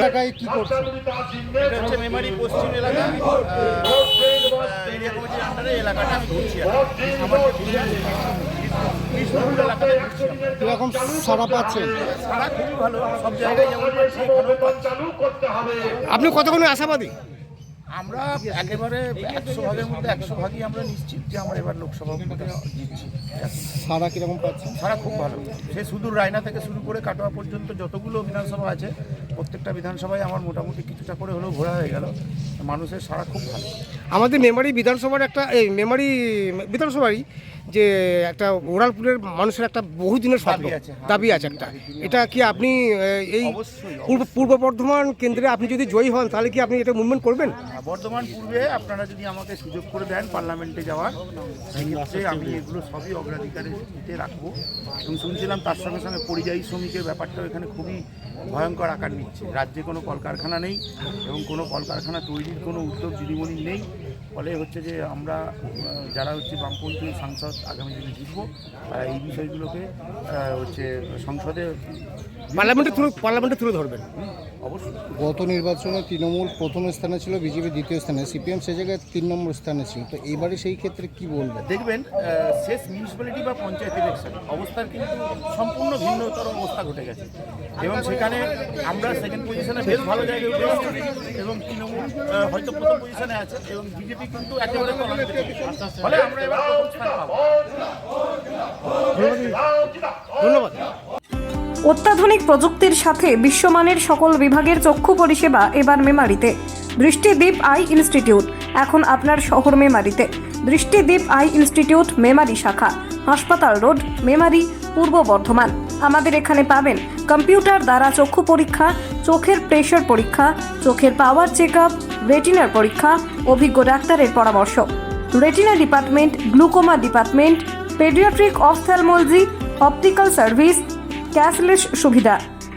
জায়গায় কি করছে? এটা হচ্ছে মেমারি পশ্চিম এলাকা এরিয়া কমিটির আন্ডারে এলাকাটা আমি ঘুরছি। কীরকম সারা পাচ্ছেন সারা খুবই ভালো সব জায়গায় যেমন পাচ্ছি এখানেও পাচ্ছি। আপনি কতক্ষণ আশাবাদী? আমরা একেবারে একশো ভাগের মধ্যে একশো ভাগই আমরা নিশ্চিত যে আমরা এবার লোকসভা ভোটে জিতছি। সারা কীরকম পাচ্ছি? সারা খুব ভালো। সে সুদূর রায়না থেকে শুরু করে কাটোয়া পর্যন্ত যতগুলো বিধানসভা আছে প্রত্যেকটা বিধানসভায় আমার মোটামুটি কিছুটা করে হলেও ঘোরা হয়ে গেল। মানুষের সারা খুব ভালো। আমাদের মেমারি বিধানসভার একটা এই মেমারি বিধানসভারই যে একটা ওরালপুরের মানুষের একটা বহুদিনের স্বপ্ন দাবি আছে, হ্যাঁ। দাবি আছে একটা। এটা কি আপনি এই পূর্ব পূর্ব বর্ধমান কেন্দ্রে আপনি যদি জয়ী হন তাহলে কি আপনি এটা মুভমেন্ট করবেন? বর্ধমান পূর্বে আপনারা যদি আমাকে সুযোগ করে দেন পার্লামেন্টে যাওয়ার সেক্ষেত্রে আমি এগুলো সবই অগ্রাধিকারের দিতে রাখব। এবং শুনছিলাম তার সঙ্গে সঙ্গে পরিযায়ী শ্রমিকের ব্যাপারটাও এখানে খুবই ভয়ঙ্কর আকার নিচ্ছে। রাজ্যে কোনো কলকারখানা নেই এবং কোনো কলকারখানা তৈরির কোনো উদ্যোগ দিদিমণির নেই। ফলে হচ্ছে যে আমরা যারা হচ্ছে বামপন্থী সাংসদ আগামী দিনে জিতবো। এই বিষয়গুলোকে হচ্ছে সংসদে পার্লামেন্টে তুলে পার্লামেন্টে তুলে ধরবেন। অবশ্যই। গত নির্বাচনে তৃণমূল প্রথম স্থানে ছিল বিজেপি দ্বিতীয় স্থানে। সিপিএম সে জায়গায় তিন নম্বর স্থানে ছিল। তো এবারে সেই ক্ষেত্রে কি বলবেন? দেখবেন শেষ মিউনিসিপ্যালিটি বা পঞ্চায়েত ইলেকশন অবস্থার কিন্তু সম্পূর্ণ ভিন্নতর অবস্থা ঘটে গেছে। এবং সেখানে আমরা সেকেন্ড পজিশনে বেশ ভালো জায়গায় উঠে এসেছি এবং তৃণমূল হয়তো প্রথম পজিশনে আছে এবং বিজেপি কিন্তু একেবারে ফলে আমরা এবার ধন্যবাদ। অত্যাধুনিক প্রযুক্তির সাথে বিশ্বমানের সকল বিভাগের চক্ষু পরিষেবা এবার মেমারিতে। দৃষ্টিদ্বীপ আই ইনস্টিটিউট এখন আপনার শহর মেমারিতে। দৃষ্টিদ্বীপ আই ইনস্টিটিউট, মেমারি শাখা, হাসপাতাল রোড, মেমারি, পূর্ব বর্ধমান। আমাদের এখানে পাবেন কম্পিউটার দ্বারা চক্ষু পরীক্ষা, চোখের প্রেশার পরীক্ষা, চোখের পাওয়ার চেক আপ রেটিনার পরীক্ষা, অভিজ্ঞ ডাক্তারের পরামর্শ। Retina department, glaucoma department, paediatric ophthalmology, optical service, cashless সুবিধা।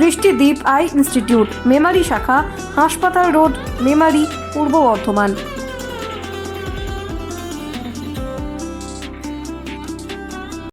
দৃষ্টিদ্বীপ আই ইনস্টিটিউট মেমারি শাখা হাসপাতাল রোড মেমারি পূর্ব বর্ধমান।